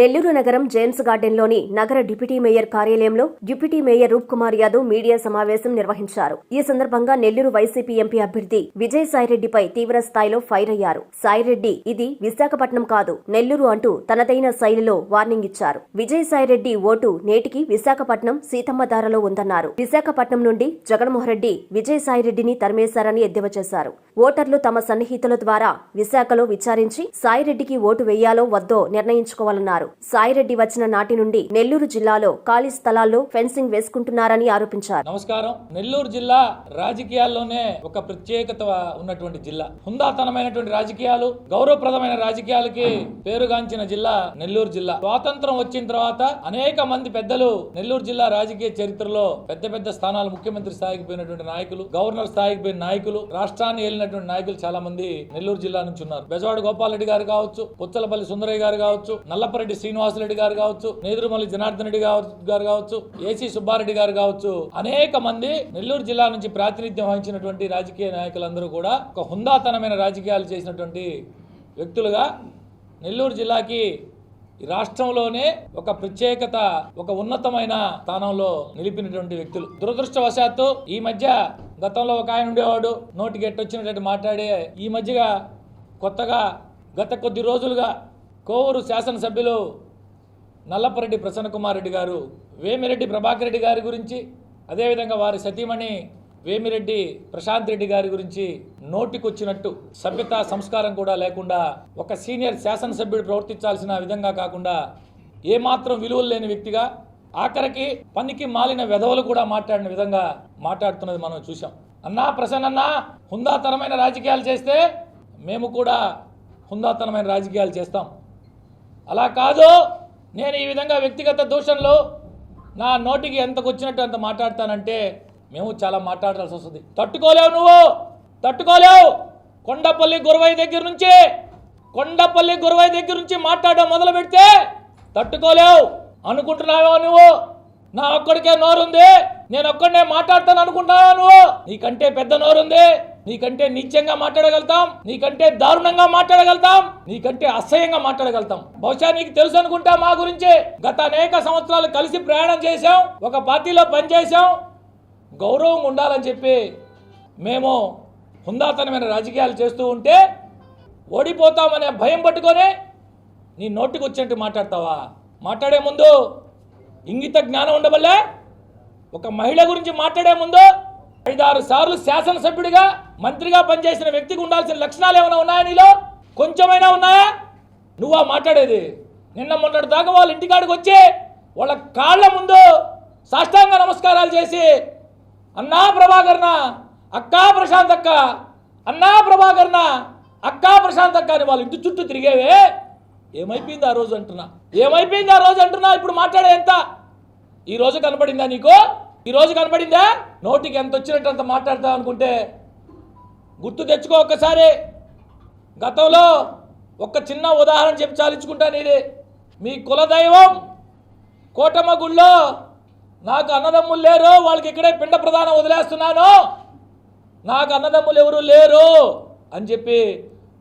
నెల్లూరు నగరం జేమ్స్ గార్డెన్లోని నగర డిప్యూటీ మేయర్ కార్యాలయంలో deputy mayor Roop Kumar Yadav media సమావేశం నిర్వహించారు. ఈ సందర్భంగా నెల్లూరు వైసీపీ ఎంపీ అభ్యర్థి విజయసాయిరెడ్డిపై తీవ్ర స్థాయిలో ఫైర్ అయ్యారు. సాయిరెడ్డి ఇది విశాఖపట్నం కాదు నెల్లూరు అంటూ తనదైన శైలిలో వార్నింగ్ ఇచ్చారు. విజయసాయిరెడ్డి ఓటు నేటికి విశాఖపట్నం సీతమ్మధారలో ఉందన్నారు. విశాఖపట్నం నుండి జగన్మోహన్ రెడ్డి విజయ్ సాయిరెడ్డిని తరిమేశారని ఎద్దేవా చేశారు. ఓటర్లు తమ సన్నిహితుల ద్వారా విశాఖలో విచారించి సాయిరెడ్డికి ఓటు వేయాలో వద్దో నిర్ణయించుకోవాలన్నారు. సాయిరెడ్డి వచ్చిన నాటి నుండి నెల్లూరు జిల్లాలో ఖాళీ స్థలాల్లో ఫెన్సింగ్ వేసుకుంటున్నారని ఆరోపించారు. నమస్కారం. నెల్లూరు జిల్లా రాజకీయాల్లోనే ఒక ప్రత్యేకత ఉన్నటువంటి జిల్లా. హుందాతనమైనటువంటి రాజకీయాలు గౌరవప్రదమైన రాజకీయాలకి పేరుగాంచిన జిల్లా నెల్లూరు జిల్లా. స్వాతంత్రం వచ్చిన తర్వాత అనేక మంది పెద్దలు నెల్లూరు జిల్లా రాజకీయ చరిత్రలో పెద్ద పెద్ద స్థానాలు ముఖ్యమంత్రి స్థాయికి పోయినటువంటి నాయకులు గవర్నర్ స్థాయికి పోయిన నాయకులు రాష్ట్రాన్ని ఏలినటువంటి నాయకులు చాలా మంది నెల్లూరు జిల్లా నుంచి ఉన్నారు. బెజవాడ గోపాలరెడ్డి గారు కావచ్చు పుచ్చలపల్లి సుందరయ్య గారు కావచ్చు నల్లపరెడ్డి శ్రీనివాసరెడ్డి గారు కావచ్చు నేదురుమల్లి జనార్దన్ రెడ్డి గారు- గారు కావచ్చు ఏసీ సుబ్బారెడ్డి గారు కావచ్చు అనేక మంది నెల్లూరు జిల్లా నుంచి ప్రాతినిధ్యం వహించినటువంటి రాజకీయ నాయకులందరూ కూడా ఒక హుందాతనమైన రాజకీయాలు చేసినటువంటి వ్యక్తులుగా నెల్లూరు జిల్లాకి రాష్ట్రంలోనే ఒక ప్రత్యేకత ఒక ఉన్నతమైన స్థానంలో నిలిపినటువంటి వ్యక్తులు. దురదృష్టవశాత్తు ఈ మధ్య గతంలో ఒక ఆయన ఉండేవాడు నోటికి ఎట్టొచ్చినట్టు మాట్లాడే ఈ మధ్యగా కొత్తగా గత కొద్ది రోజులుగా కోవూరు శాసనసభ్యులు నల్లపరెడ్డి ప్రసన్నకుమార్ రెడ్డి గారు వేమిరెడ్డి ప్రభాకర్ రెడ్డి గారి గురించి అదేవిధంగా వారి సతీమణి వేమిరెడ్డి ప్రశాంత్ రెడ్డి గారి గురించి నోటికొచ్చినట్టు సభ్యత సంస్కారం కూడా లేకుండా ఒక సీనియర్ శాసనసభ్యుడు ప్రవర్తించాల్సిన విధంగా కాకుండా ఏమాత్రం విలువలు లేని వ్యక్తిగా ఆఖరికి పనికి మాలిన వెధవలు కూడా మాట్లాడిన విధంగా మాట్లాడుతున్నది మనం చూసాం అన్నా ప్రసన్నన్నా హుందాతనమైన రాజకీయాలు చేస్తే మేము కూడా హుందాతనమైన రాజకీయాలు చేస్తాం. అలా కాదు. నేను ఈ విధంగా వ్యక్తిగత దూషణలు నా నోటికి ఎంతకు వచ్చినట్టు అంత మాట్లాడతానంటే మేము చాలా మాట్లాడాల్సి వస్తుంది. తట్టుకోలేవు నువ్వు. తట్టుకోలేవు. కొండపల్లి గురవై దగ్గర నుంచి కొండపల్లి గురవై దగ్గర నుంచి మాట్లాడడం మొదలు పెడితే తట్టుకోలేవు. అనుకుంటున్నావా నువ్వు? నా ఒక్కడికే నోరుంది. నేను ఒక్కడనే మాట్లాడతాను అనుకుంటున్నావా నువ్వు? నీకంటే పెద్ద నోరుంది. నీకంటే నీచంగా మాట్లాడగలుగుతాం నీకంటే దారుణంగా మాట్లాడగలుగుతాం నీకంటే అసహ్యంగా మాట్లాడగలుగుతాం. బహుశా నీకు తెలుసు అనుకుంటా మా గురించి. గత అనేక సంవత్సరాలు కలిసి ప్రయాణం చేశాం ఒక పార్టీలో పనిచేసాం గౌరవం ఉండాలని చెప్పి మేము హుందాతనమైన రాజకీయాలు చేస్తూ ఉంటే ఓడిపోతామనే భయం పట్టుకొని నీ నోటికి వచ్చినట్టు మాట్లాడతావా? మాట్లాడే ముందు ఇంగిత జ్ఞానం ఉండవల్లే ఒక మహిళ గురించి మాట్లాడే ముందు ఐదారు సార్లు శాసనసభ్యుడిగా మంత్రిగా పనిచేసిన వ్యక్తికి ఉండాల్సిన లక్షణాలు ఏమైనా ఉన్నాయా నీలో? కొంచెమైనా ఉన్నాయా? నువ్వా మాట్లాడేది? నిన్న మొన్నటి దాకా వాళ్ళ ఇంటికాడికి వచ్చి వాళ్ళ కాళ్ళ ముందు సాష్టాంగ నమస్కారాలు చేసి అన్నా ప్రభాకర్ణ అక్కా ప్రశాంత్ అక్క అన్నా ప్రభాకర్ణ అక్కా ప్రశాంత్ అక్క అని వాళ్ళ ఇంటి చుట్టూ తిరిగేవే. ఏమైపోయింది ఆ రోజు అంటున్నా? ఏమైపోయింది ఆ రోజు అంటున్నా? ఇప్పుడు మాట్లాడే ఎంత? ఈ రోజు కనపడిందా నీకు? ఈరోజు కనబడిందా నోటికి ఎంత వచ్చినట్టు అంత మాట్లాడతాం అనుకుంటే గుర్తు తెచ్చుకో ఒక్కసారి. గతంలో ఒక చిన్న ఉదాహరణ చెప్పి చాలించుకుంటాను ఇది మీ కులదైవం కోటమ్మ గుళ్ళో నాకు అన్నదమ్ములు లేరు వాళ్ళకి ఇక్కడే పిండ ప్రధానం వదిలేస్తున్నాను. నాకు అన్నదమ్ములు ఎవరు లేరు అని చెప్పి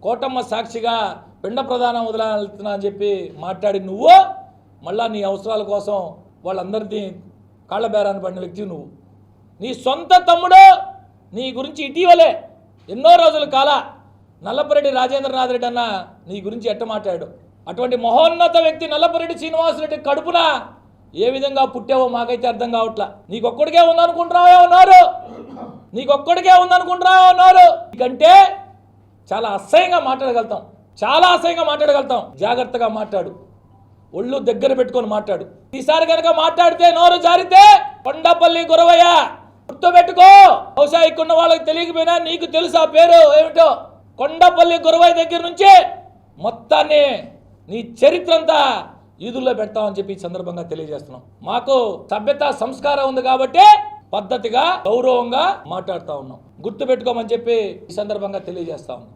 కోటమ్మ సాక్షిగా పిండ ప్రధానం వదిలేస్తున్నా అని చెప్పి మాట్లాడి నువ్వు మళ్ళా నీ అవసరాల కోసం వాళ్ళందరినీ కాళ్ళ బేరాన్ని పడిన వ్యక్తి నువ్వు. నీ సొంత తమ్ముడు నీ గురించి ఇటీవలే ఎన్నో రోజుల కాల నల్లపరెడ్డి రాజేంద్రనాథ్ రెడ్డి అన్న నీ గురించి ఎట్ట మాట్లాడు అటువంటి మహోన్నత వ్యక్తి నల్లపరెడ్డి శ్రీనివాసరెడ్డి కడుపున ఏ విధంగా పుట్టావో మాకైతే అర్థం కావట్లా. నీకొక్కడికే ఉందనుకుంటున్నావే ఉన్నారు? నీకొక్కడికే ఉందనుకుంటున్నావే ఉన్నారు? నీకంటే చాలా అసహ్యంగా మాట్లాడగలుగుతాం. చాలా అసహ్యంగా మాట్లాడగలుగుతాం. జాగ్రత్తగా మాట్లాడు. ఒళ్ళు దగ్గర పెట్టుకొని మాట్లాడు. ఈసారి కనుక మాట్లాడితే నోరు జారితే కొండపల్లి గురవయ్య గుర్తు పెట్టుకో బహుశా ఇక్కడ వాళ్ళకి తెలియకపోయినా నీకు తెలుసు ఆ పేరు ఏమిటో? కొండపల్లి గురవయ్య దగ్గర నుంచి మొత్తాన్ని నీ చరిత్ర అంతా ఈదుల్లో పెడతామని చెప్పి ఈ సందర్భంగా తెలియజేస్తున్నాం. మాకు సభ్యత సంస్కారం ఉంది కాబట్టి పద్ధతిగా గౌరవంగా మాట్లాడుతూ ఉన్నాం. గుర్తు పెట్టుకోమని చెప్పి ఈ సందర్భంగా తెలియజేస్తా ఉన్నాం.